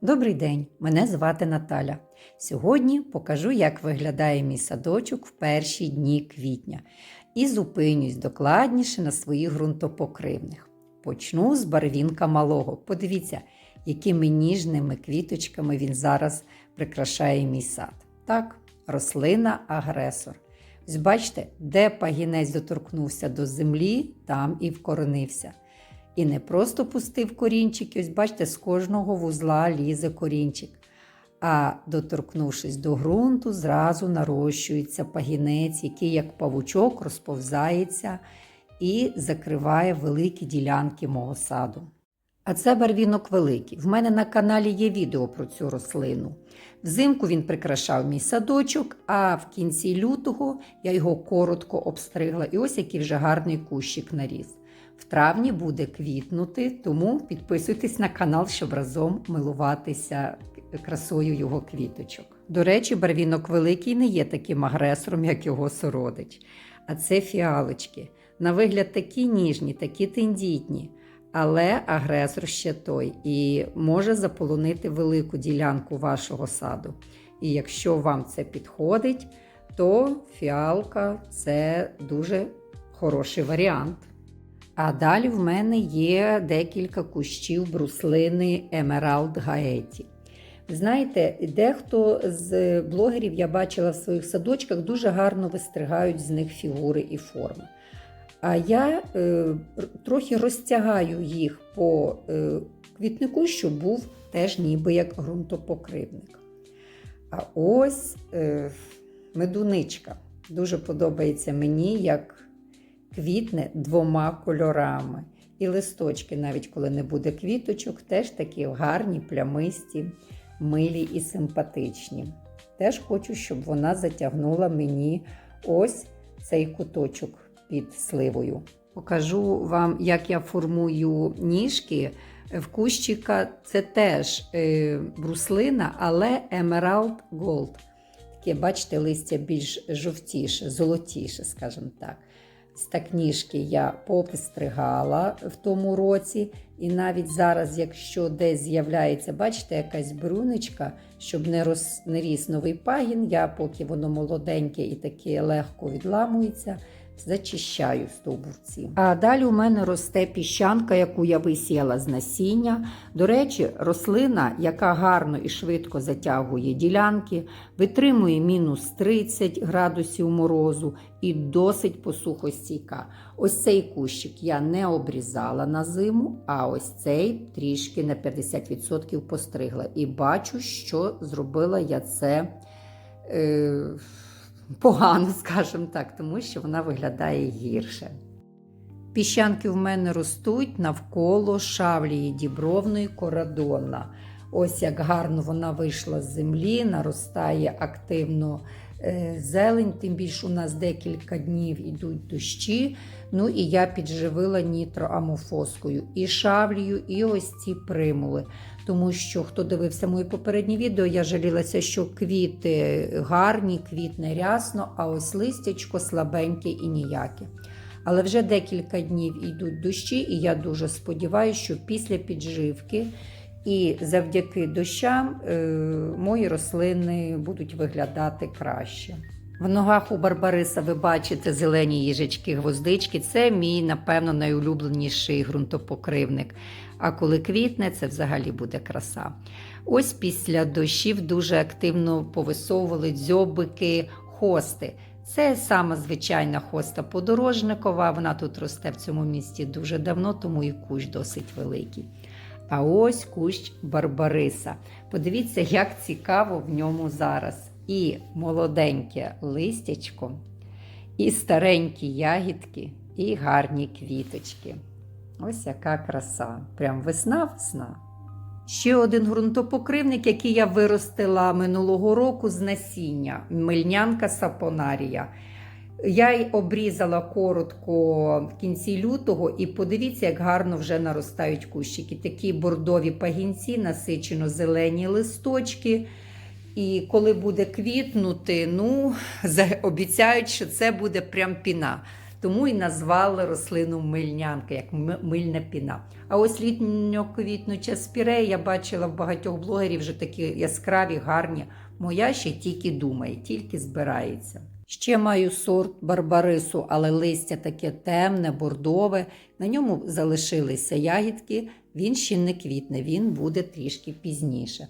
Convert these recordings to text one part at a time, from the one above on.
Добрий день, мене звати Наталя. Сьогодні покажу, як виглядає мій садочок в перші дні квітня і зупинюсь докладніше на своїх ґрунтопокривних. Почну з барвінка малого. Подивіться, якими ніжними квіточками він зараз прикрашає мій сад. Так, рослина агресор. Ось бачите, де пагінець доторкнувся до землі, там і вкоренився. І не просто пустив корінчики, ось бачите, з кожного вузла лізе корінчик. А доторкнувшись до ґрунту, зразу нарощується пагінець, який, як павучок, розповзається і закриває великі ділянки мого саду. А це барвінок великий. В мене на каналі є відео про цю рослину. Взимку він прикрашав мій садочок, а в кінці лютого я його коротко обстригла. І ось який вже гарний кущик наріс. В травні буде квітнути, тому підписуйтесь на канал, щоб разом милуватися красою його квіточок. До речі, барвінок великий не є таким агресором, як його сородич. А це фіалочки. На вигляд такі ніжні, такі тендітні. Але агресор ще той і може заполонити велику ділянку вашого саду. І якщо вам це підходить, то фіалка це дуже хороший варіант. А далі в мене є декілька кущів бруслини Емералд Гаеті. Знаєте, дехто з блогерів я бачила в своїх садочках дуже гарно вистригають з них фігури і форми. А я е, трохи розтягаю їх по е, квітнику, щоб був теж ніби як ґрунтопокривник. А ось е, медуничка. Дуже подобається мені, як квітне двома кольорами. І листочки, навіть коли не буде квіточок, теж такі гарні, плямисті, милі і симпатичні. Теж хочу, щоб вона затягнула мені ось цей куточок під сливою. Покажу вам, як я формую ніжки. В кущика це теж е, бруслина, але Emerald Gold. Таке, бачите, листя більш жовтіше, золотіше, скажімо так. Так я попистригала в тому році. І навіть зараз, якщо десь з'являється, бачите, якась брунечка, щоб не, роз, не ріс новий пагін, я поки воно молоденьке і таке легко відламується, зачищаю стовбурці. А далі у мене росте піщанка, яку я висіяла з насіння. До речі, рослина, яка гарно і швидко затягує ділянки, витримує мінус 30 градусів морозу і досить посухостійка. Ось цей кущик я не обрізала на зиму, а ось цей трішки на 50% постригла. І бачу, що зробила я це. Е погано, скажімо так, тому що вона виглядає гірше. Піщанки в мене ростуть навколо шавлії дібровної корадона. Ось як гарно вона вийшла з землі, наростає активно зелень, тим більше у нас декілька днів йдуть дощі. Ну і я підживила нітроамофоскою і шавлію, і ось ці примули. Тому що, хто дивився моє попереднє відео, я жалілася, що квіти гарні, квітне рясно, а ось листячко слабеньке і ніяке. Але вже декілька днів йдуть дощі, і я дуже сподіваюся, що після підживки і завдяки дощам е, мої рослини будуть виглядати краще. В ногах у Барбариса ви бачите зелені їжачки гвоздички. Це мій, напевно, найулюбленіший ґрунтопокривник. А коли квітне, це взагалі буде краса. Ось після дощів дуже активно повисовували дзьобики, хости. Це сама звичайна хоста подорожникова. Вона тут росте в цьому місті дуже давно, тому і кущ досить великий. А ось кущ Барбариса. Подивіться, як цікаво в ньому зараз. І молоденьке листячко, і старенькі ягідки, і гарні квіточки. Ось яка краса. Прям весна-весна. Ще один ґрунтопокривник, який я виростила минулого року з насіння мильнянка сапонарія. Я й обрізала коротко в кінці лютого, і подивіться, як гарно вже наростають кущики. Такі бордові пагінці, насичено зелені листочки. І коли буде квітнути, ну, обіцяють, що це буде прям піна. Тому і назвали рослину мильнянка, як мильна піна. А ось літньо-квітнуча спірея я бачила в багатьох блогерів вже такі яскраві, гарні. Моя ще тільки думає, тільки збирається. Ще маю сорт барбарису, але листя таке темне, бордове. На ньому залишилися ягідки. Він ще не квітне, він буде трішки пізніше.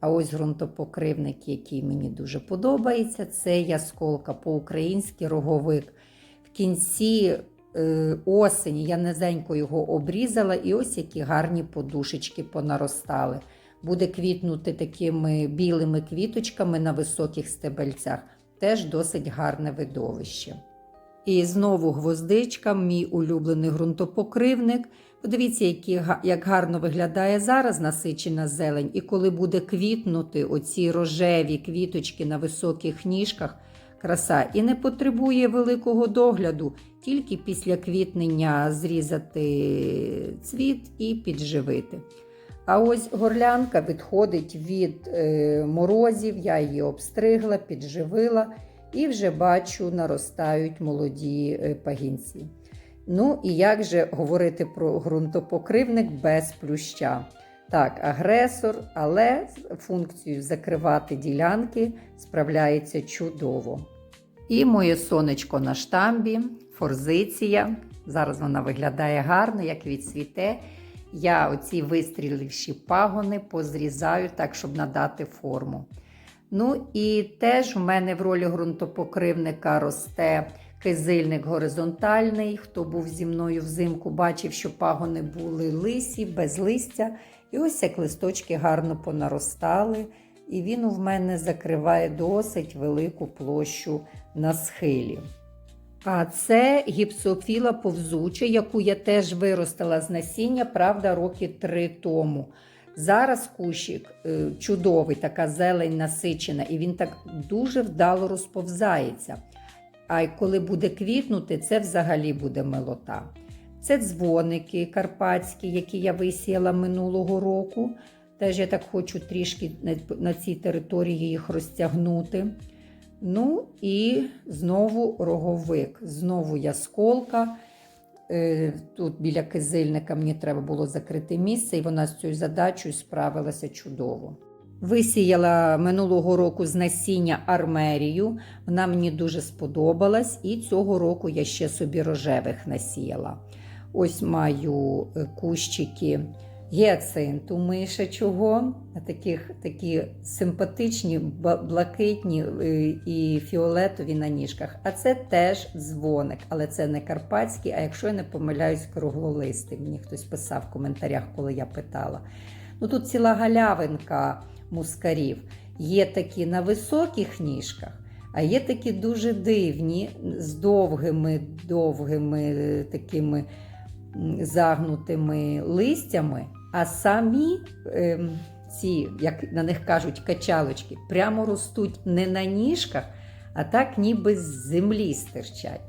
А ось ґрунтопокривник, який мені дуже подобається, це ясколка по-українськи роговик. В кінці е, осені я низенько його обрізала, і ось які гарні подушечки понаростали. Буде квітнути такими білими квіточками на високих стебельцях. Теж досить гарне видовище. І знову гвоздичка, мій улюблений ґрунтопокривник. Подивіться, які, як гарно виглядає зараз насичена зелень, і коли буде квітнути оці рожеві квіточки на високих ніжках, краса і не потребує великого догляду, тільки після квітнення зрізати цвіт і підживити. А ось горлянка відходить від е, морозів, я її обстригла, підживила і вже бачу, наростають молоді е, пагінці. Ну і як же говорити про ґрунтопокривник без плюща? Так, агресор, але з функцією закривати ділянки справляється чудово. І моє сонечко на штамбі, форзиція. Зараз вона виглядає гарно, як відцвіте. Я оці вистріливші пагони позрізаю так, щоб надати форму. Ну і теж в мене в ролі ґрунтопокривника росте кизильник горизонтальний. Хто був зі мною взимку, бачив, що пагони були лисі, без листя. І ось як листочки гарно понаростали. І він в мене закриває досить велику площу на схилі. А це гіпсофіла повзуча, яку я теж виростила з насіння, правда, роки три тому. Зараз кущик е, чудовий, така зелень насичена, і він так дуже вдало розповзається. А коли буде квітнути, це взагалі буде милота. Це дзвоники карпатські, які я висіяла минулого року. Теж я так хочу трішки на цій території їх розтягнути. Ну і знову роговик, знову ясколка. Е, Тут біля кизильника мені треба було закрити місце, і вона з цією задачею справилася чудово. Висіяла минулого року з насіння армерію. Вона мені дуже сподобалась, і цього року я ще собі рожевих насіяла. Ось маю е, кущики гіацинту мишачого, таких, такі симпатичні, блакитні е, і фіолетові на ніжках. А це теж дзвоник, але це не карпатський, а якщо я не помиляюсь, круглолистий. Мені хтось писав в коментарях, коли я питала. Ну тут ціла галявинка мускарів. Є такі на високих ніжках, а є такі дуже дивні, з довгими, довгими е, такими загнутими листями, а самі ем, ці, як на них кажуть, качалочки, прямо ростуть не на ніжках, а так ніби з землі стирчать.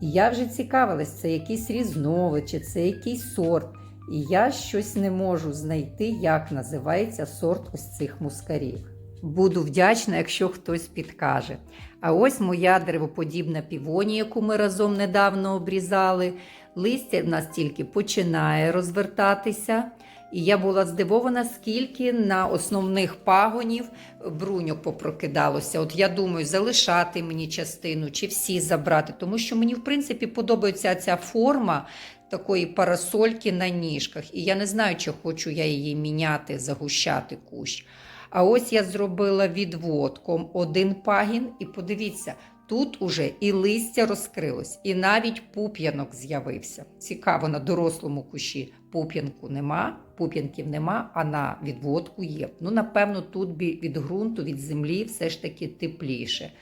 І я вже цікавилась, це якийсь різновид, чи це якийсь сорт. І я щось не можу знайти, як називається сорт ось цих мускарів. Буду вдячна, якщо хтось підкаже. А ось моя деревоподібна півонія, яку ми разом недавно обрізали. Листя в нас тільки починає розвертатися. І я була здивована, скільки на основних пагонів бруньок попрокидалося. От я думаю, залишати мені частину чи всі забрати, тому що мені, в принципі, подобається ця форма такої парасольки на ніжках. І я не знаю, чи хочу я її міняти, загущати кущ. А ось я зробила відводком один пагін, і подивіться, тут уже і листя розкрилось, і навіть пуп'янок з'явився. Цікаво, на дорослому кущі пуп'янку нема, пуп'янків нема, а на відводку є. Ну, напевно, тут від ґрунту, від землі все ж таки тепліше.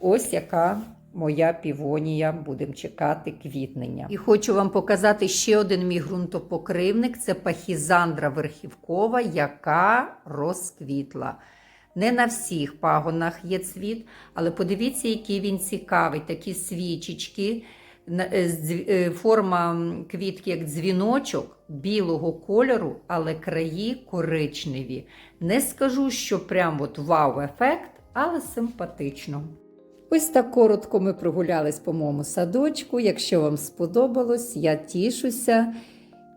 Ось яка моя півонія, будемо чекати квітнення. І хочу вам показати ще один мій ґрунтопокривник це пахізандра верхівкова, яка розквітла. Не на всіх пагонах є цвіт, але подивіться, який він цікавий. Такі свічечки, е, е, форма квітки як дзвіночок білого кольору, але краї коричневі. Не скажу, що прям от вау-ефект, але симпатично. Ось так коротко ми прогулялись по моєму садочку. Якщо вам сподобалось, я тішуся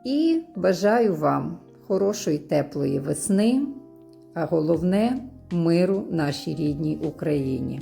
і бажаю вам хорошої теплої весни, а головне миру нашій рідній Україні.